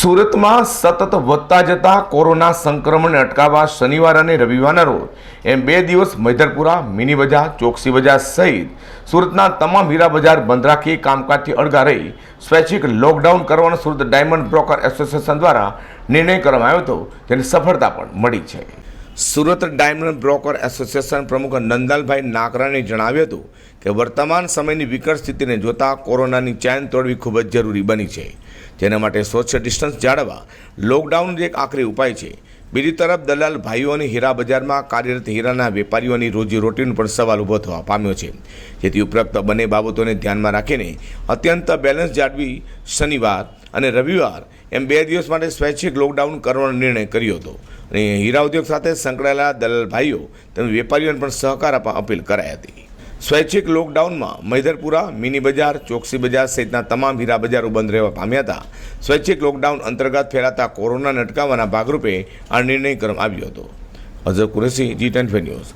સુરતમાં સતત વધતા જતા કોરોના સંક્રમણને અટકાવવા શનિવાર અને રવિવારના રોજ એમ બે દિવસ મૈધરપુરા મિની બજાર, ચોકસી બજાર સહિત સુરતના તમામ હીરા બજાર બંધ રાખી કામકાજથી અળગા રહી સ્વૈચ્છિક લોકડાઉન કરવાનો સુરત ડાયમંડ બ્રોકર એસોસિએશન દ્વારા નિર્ણય કરવામાં આવ્યો હતો, જેની સફળતા પણ મળી છે. સુરત ડાયમંડ બ્રોકર એસોસિએશન પ્રમુખ નંદાલભાઈ નાકરાને જણાવ્યું હતું કે વર્તમાન સમયની વિકટ સ્થિતિને જોતા કોરોનાની ચેન તોડવી ખૂબ જ જરૂરી બની છે. જેના માટે સોશિયલ ડિસ્ટન્સ જાળવવા લોકડાઉન એક આખરી ઉપાય છે. બીજી તરફ દલાલ ભાઈઓ અને હીરા બજારમાં કાર્યરત હીરાના વેપારીઓની રોજીરોટીનો પણ સવાલ ઊભો થવા પામ્યો છે. જેથી ઉપરોક્ત બંને બાબતોને ધ્યાનમાં રાખીને અત્યંત બેલેન્સ જાળવી શનિવાર અને રવિવાર એમ બે દિવસ માટે સ્વૈચ્છિક લોકડાઉન કરવાનો નિર્ણય કર્યો હતો. અને હીરા ઉદ્યોગ સાથે સંકળાયેલા દલાલ ભાઈઓ તેમજ વેપારીઓને પણ સહકાર આપવા અપીલ કરાઈ હતી. સ્વૈચ્છિક લોકડાઉનમાં મૈધરપુરા મિની બજાર, ચોકસી બજાર સહિતના તમામ હીરા બજારો બંધ રહેવા પામ્યા હતા. સ્વૈચ્છિક લોકડાઉન અંતર્ગત ફેરાતા કોરોનાને અટકાવવાના ભાગરૂપે આ નિર્ણય કરવામાં આવ્યો હતો. Azhar Qureshi ji ten news